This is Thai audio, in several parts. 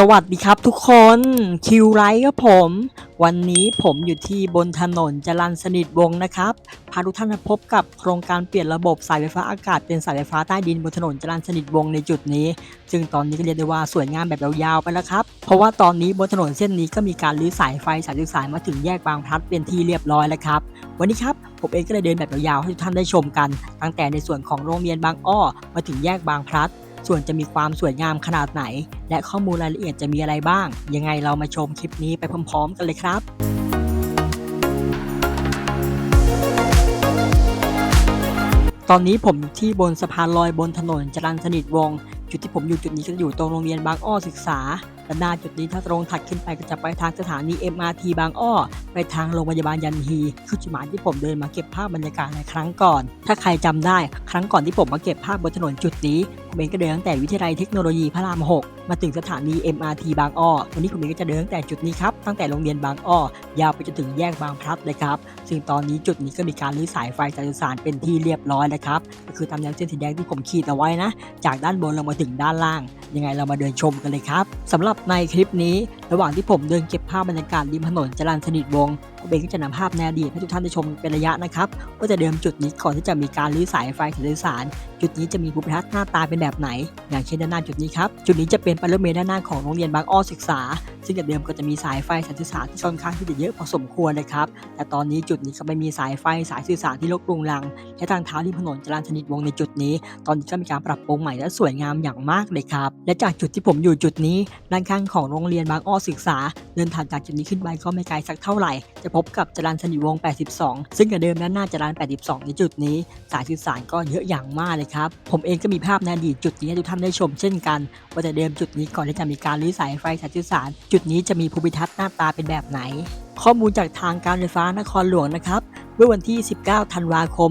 สวัสดีครับทุกคนคิวไลท์ครับผม วันนี้ผมอยู่ที่บนถนนจรัญสนิทวงนะครับ พาทุกท่านมาพบกับโครงการเปลี่ยนระบบสายไฟฟ้าอากาศเป็นสายไฟฟ้าใต้ดินบนถนนจรัญสนิทวงในจุดนี้ซึ่งตอนนี้ก็เรียกได้ว่าสวยงามแบบยาวๆไปแล้วครับ เพราะว่าตอนนี้บนถนนเส้นนี้ก็มีการรื้อสายไฟสายสื่อสารมาถึงแยกบางพลัดเป็นที่เรียบร้อยแล้วครับ วันนี้ครับผมเองก็เลยเดินแบบยาวๆให้ทุกท่านได้ชมกัน ตั้งแต่ในส่วนของโรงเรียนบางอ้อมาถึงแยกบางพลัด ส่วนจะมีความสวยงามขนาดไหน และข้อมูลรายละเอียดจะมีอะไรบ้าง ยังไงเรามาชมคลิปนี้ไปพร้อมๆ กันเลยครับตอนนี้ผมอยู่ที่บนสะพานลอยบนถนนจรัญสนิทวง จุดที่ผมอยู่จุดนี้ก็จะอยู่ตรงโรงเรียนบางอ้อศึกษา และหน้าจุดนี้ถ้าตรงถัดขึ้นไปก็จะไปทางสถานี MRT บางอ้อ ไปทางโรงพยาบาลยันฮีคือจุดหมายที่ผมเดินมาเก็บภาพบรรยากาศในครั้งก่อน ถ้าใครจำได้ครั้งก่อนที่ผมมาเก็บภาพบนถนนจุดนี้ผมเองก็เดินตั้งแต่วิทยาลัยเทคโนโลยีพระราม 6 มาถึงสถานี MRT บางอ้อ วันนี้ผมเองก็จะเดินตั้งแต่จุดนี้ครับ ตั้งแต่โรงเรียนบางอ้อ ยาวไปจนถึงแยกบางพลัดเลยครับ ซึ่งตอนนี้จุดนี้ก็มีการรื้อสายไฟสายสื่อสารเป็นที่เรียบร้อยแล้วครับ ก็คือตามแนวเส้นสีแดงที่ผมขีดเอาไว้นะ จากด้านบนลงมาถึงด้านล่างยังไงเรามาเดินชมกันเลยครับสำหรับในคลิปนี้ระหว่างที่ผมเดินเก็บภาพบรรยากาศริมถนนจรัญสนิทวงศ์ผมเองก็จะนำภาพในอดีตให้ทุกท่านได้ชมเป็นระยะนะครับว่าจะเดิมจุดนี้ก่อนที่จะมีการรื้อสายไฟสื่อสาร จุดนี้จะมีภูมิทัศน์หน้าตาเป็นแบบไหน อย่างเช่นด้านหน้าจุดนี้ครับจุดนี้จะเป็นปารถเมล์ด้านหน้าของโรงเรียนบางอ้อศึกษา ซึ่งแต่เดิมก็จะมีสายไฟสายสื่อสารที่ค่อนข้างที่จะเยอะพอสมควรเลยครับแต่ตอนนี้จุดนี้ก็ไม่มีสายไฟสายสื่อสารที่รกรุงรัง และทางเท้าริมถนนจรัญสนิทวงศ์ในจุดนี้ ตอนนี้ก็มีการปรับปรุงใหม่และสวยงามอย่างมากเลยครับและจากจุดที่ผมอยู่จุดนี้ด้านข้างของโรงเรียนบางอ้อศึกษา เดินทางจากจุดนี้ขึ้นไปก็ไม่ไกลสักเท่าไหร่ จะพบกับจรันสนิทวง 82 ซึ่งกับเดิมด้นหน้าจรัน 82 ในจุดนี้ สายสื่อสารก็เยอะอย่างมากเลยครับ ผมเองก็มีภาพในอดีตจุดนี้ให้ทุกท่านได้ชมเช่นกัน ว่าแต่เดิมจุดนี้ก่อนที่จะมีการรื้อสายไฟสายสื่อสาร จุดนี้จะมีภูมิทัศน์หน้าตาเป็นแบบไหน ข้อมูลจากทางการไฟฟ้านครหลวงนะครับ เมื่อวันที่ 19 ธันวาคม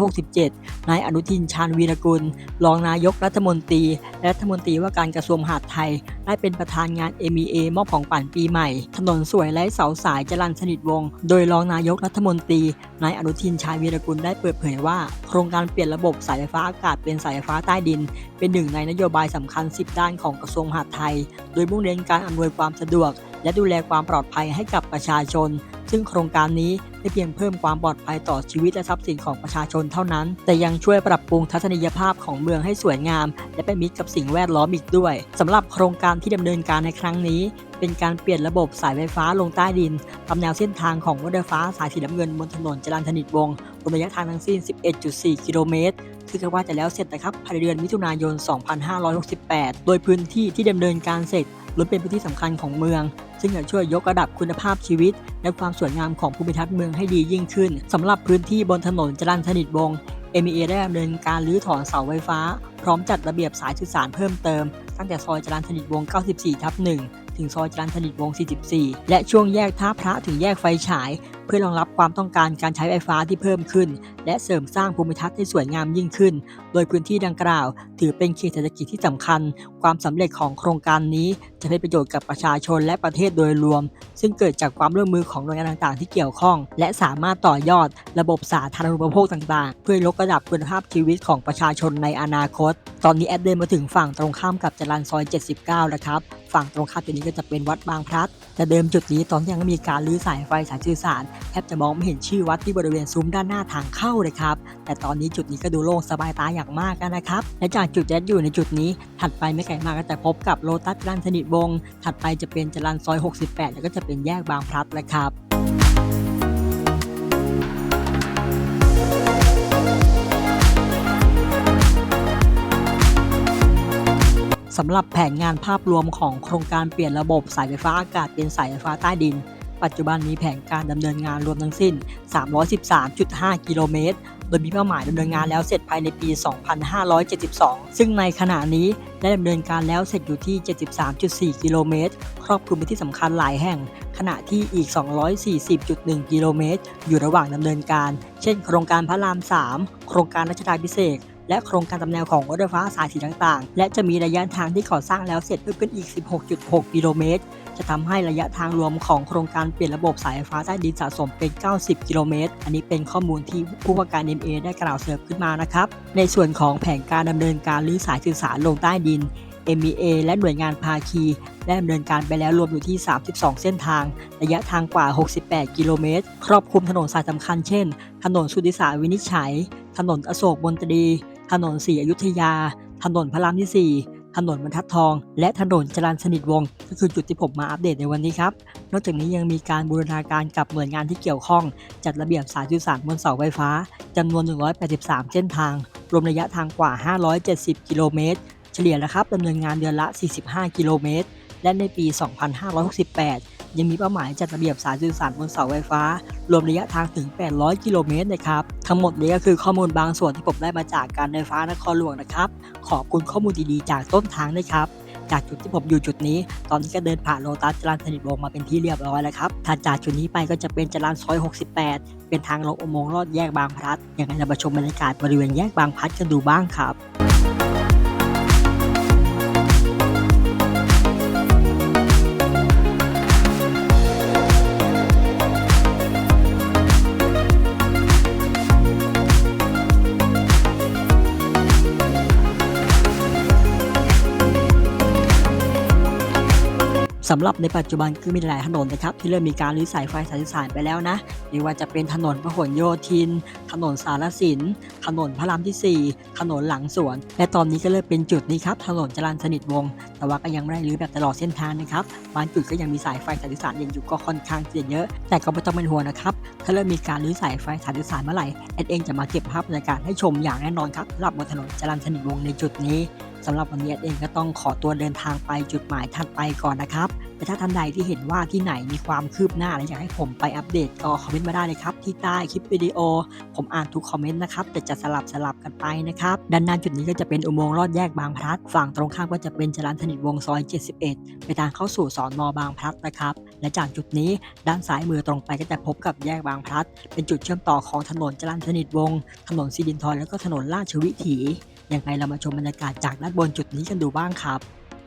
2567 นายอนุทินชาญวีรกุล รองนายกรัฐมนตรี และรัฐมนตรีว่าการกระทรวงมหาดไทย ได้เป็นประธานงาน MEA มอบของปั่นปีใหม่ ถนนสวยและเสาสายจรัญสนิทวงศ์โดยรองนายกรัฐมนตรี นายอนุทินชาญวีรกุลได้เปิดเผยว่า โครงการเปลี่ยนระบบสายไฟฟ้าอากาศเป็นสายไฟฟ้าใต้ดิน เป็นหนึ่งในนโยบายสำคัญ 10 ด้านของกระทรวงมหาดไทย โดยมุ่งเน้นการอำนวยความสะดวก และดูแลความปลอดภัยให้กับประชาชน ซึ่งโครงการนี้ไม่เพียงเพิ่มความปลอดภัยต่อชีวิตและทรัพย์สินของประชาชนเท่านั้น แต่ยังช่วยปรับปรุงทัศนียภาพของเมืองให้สวยงาม และเป็นมิตรกับสิ่งแวดล้อมอีกด้วยสำหรับโครงการที่ดำเนินการในครั้งนี้ เป็นการเปลี่ยนระบบสายไฟฟ้าลงใต้ดินตามแนวเส้นทางของรถไฟฟ้าสายสีน้ำเงินบนถนนจรัญสนิทวงศ์รวมระยะทางทั้งสิ้น 11.4 กิโลเมตรคือกันว่าจะแล้วเสร็จนะครับภายในเดือนมิถุนายน 2568 โดยพื้นที่ที่ดำเนินการเสร็จล้วนเป็นพื้นที่สำคัญของเมือง ซึ่งจะช่วยยกระดับคุณภาพชีวิต และความสวยงามของภูมิทัศน์เมืองให้ดียิ่งขึ้นสำหรับพื้นที่บนถนนจรัญสนิทวงศ์ MEA ได้ดำเนินการรื้อถอนเสาไฟฟ้า พร้อมจัดระเบียบสายสื่อสารเพิ่มเติม ตั้งแต่ซอยจรัญสนิทวงศ์ 94 ทับ 1 ถึงซอยจรัญสนิทวง 44 และช่วงแยกท่าพระถึงแยกไฟฉาย เพื่อรองรับความต้องการการใช้ไฟฟ้าที่เพิ่มขึ้น และเสริมสร้างภูมิทัศน์ให้สวยงามยิ่งขึ้น โดยพื้นที่ดังกล่าว ถือเป็นเขตเศรษฐกิจที่สำคัญ ความสำเร็จของโครงการนี้จะเป็นประโยชน์กับประชาชนและประเทศโดยรวม ซึ่งเกิดจากความร่วมมือของหน่วยงานต่างๆ ที่เกี่ยวข้อง และสามารถต่อยอด ระบบสาธารณูปโภคต่างๆ เพื่อยกระดับคุณภาพชีวิตของประชาชนในอนาคต ตอนนี้แอดเดินมาถึงฝั่งตรงข้ามกับจรัญซอย 79 แล้วครับ ฝั่งตรงข้ามจุดนี้ก็จะเป็นวัดบางพลัดแต่เดิมจุดนี้ตอนยังมีการรื้อสายไฟสายสื่อสารแทบจะมองไม่เห็นชื่อวัดที่บริเวณซุ้มด้านหน้าทางเข้าเลยครับ แต่ตอนนี้จุดนี้ก็ดูโล่งสบายตาอย่างมากนะครับ และจากจุดแอดอยู่ในจุดนี้ ถัดไปไม่ไกลมากก็จะพบกับโลตัสจรันสนิทวง ถัดไปจะเป็นจรันซอย 68 แล้วก็จะเป็นแยกบางพลัดเลยครับ สำหรับแผนงานภาพรวมของโครงการเปลี่ยนระบบสายไฟฟ้าอากาศเป็นสายไฟฟ้าใต้ดิน ปัจจุบันมีแผนการดำเนินงานรวมทั้งสิ้น 313.5 กิโลเมตร โดยมีเป้าหมายดำเนินงานแล้วเสร็จภายในปี 2572 ซึ่งในขณะนี้ได้ดำเนินการแล้วเสร็จอยู่ที่ 73.4 กิโลเมตร ครอบคลุมพื้นที่สำคัญหลายแห่ง ขณะที่อีก 240.1 กิโลเมตร อยู่ระหว่างดำเนินการ เช่น โครงการพระราม 3 โครงการรัชดาพิเศษ และโครงการตำแนวของรถไฟฟ้าสายสีต่างๆ และจะมีระยะทางที่ก่อสร้างแล้วเสร็จเพิ่มขึ้นอีก 16.6 กิโลเมตร จะทำให้ระยะทางรวมของโครงการเปลี่ยนระบบสายไฟฟ้าใต้ดินสะสมเป็น 90 กิโลเมตร อันนี้เป็นข้อมูลที่ผู้ว่าการ MA ได้กล่าวเสริมขึ้นมานะครับ ในส่วนของแผนการดำเนินการรื้อสายสื่อสารลงใต้ดิน MEA และหน่วยงานภาคีได้ดำเนินการไปแล้วรวมอยู่ที่ 32 เส้นทาง ระยะทางกว่า 68 กิโลเมตร ครอบคลุมถนนสายสำคัญเช่น ถนนสุทธิสาวินิจฉัย ถนนอโศกมนตรี ถนนสีอยุธยา ถนนพระรามที่ 4 ถนนบรรทัดทอง และถนนจรัญสนิทวงศ์ก็คือจุดที่ผมมาอัปเดตในวันนี้ครับ นอกจากนี้ยังมีการบูรณาการกับหน่วยงานที่เกี่ยวข้อง จัดระเบียบสายสื่อสารบนเสาไฟฟ้าจำนวน 183 เส้นทาง รวมระยะทางกว่า 570 กิโลเมตร เฉลี่ยนะครับดำเนินงานเดือนละ 45 กิโลเมตร และในปี 2568 ยังมีเป้าหมายจัดระเบียบสายสื่อสารบนเสาไฟฟ้า รวมระยะทางถึง 800 กิโลเมตรนะครับ ทั้งหมดนี้ก็คือข้อมูลบางส่วนที่ผมได้มาจากการไฟฟ้านครหลวงนะครับ ขอบคุณข้อมูลดีๆจากต้นทางนะครับ จากจุดที่ผมอยู่จุดนี้ ตอนนี้ก็เดินผ่านโลตัสจรัญสนิทวงมาเป็นที่เรียบร้อยแล้วครับถัดจากจุดนี้ไปก็จะเป็นจรัญซอย 68 เป็นทางลงอุโมงค์ลอดแยกบางพลัดยังไงเรามาชมบรรยากาศบริเวณแยกบางพลัดกันดูบ้างครับ สำหรับในปัจจุบันคือมีหลายถนนนะครับที่เริ่มมีการรื้อสายไฟสายสื่อสารไปแล้วนะไม่ว่าจะเป็นถนนพหลโยธิน ถนนสารสิน ถนนพระรามที่ 4 ถนนหลังสวน และตอนนี้ก็เริ่มเป็นจุดนี้ครับถนนจรัญสนิทวงศ์แต่ว่าก็ยังไม่ได้รื้อแบบตลอดเส้นทางนะครับบางจุดก็ยังมีสายไฟสายสื่อสารยังอยู่ก็ค่อนข้างจะเยอะ แต่ก็ไม่ต้องเป็นห่วงนะครับถ้าเริ่มมีการรื้อสายไฟสายสื่อสารเมื่อไหร่แอดเองจะมาเก็บภาพบรรยากาศให้ชมอย่างแน่นอนครับสำหรับบนถนนจรัญสนิทวงศ์ในจุดนี้ สำหรับวันนี้เองก็ต้องขอตัวเดินทางไปจุดหมายถัดไปก่อนนะครับแต่ถ้าท่านใดที่เห็นว่าที่ไหนมีความคืบหน้าและอยากให้ผมไปอัปเดตก็คอมเมนต์มาได้เลยครับที่ใต้คลิปวิดีโอ ผมอ่านทุกคอมเมนต์นะครับแต่จะสลับสลับกันไปนะครับด้านหน้าจุดนี้ก็จะเป็นอุโมงค์ลอดแยกบางพลัด ฝั่งตรงข้ามก็จะเป็นจรัญสนิทวงซอย 71 ไปทางเข้าสู่สอนอบางพลัดนะครับและจากจุดนี้ด้านซ้ายมือตรงไปก็จะพบกับแยกบางพลัด เป็นจุดเชื่อมต่อของถนนจรัญสนิทวงถนนสิรินธรแล้วก็ถนนราชวิถี ยังไงเรามาชมบรรยากาศจากด้านบนจุดนี้กันดูบ้างครับ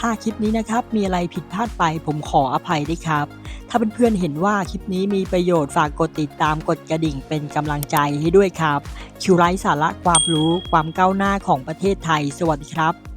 ถ้าคลิปนี้นะครับ มีอะไรผิดพลาดไปผมขออภัยด้วยครับ ถ้าเพื่อนๆเห็นว่าคลิปนี้มีประโยชน์ฝากกดติดตามกดกระดิ่งเป็นกำลังใจให้ด้วยครับ คิวไลท์สาระความรู้ความก้าวหน้าของประเทศไทย สวัสดีครับ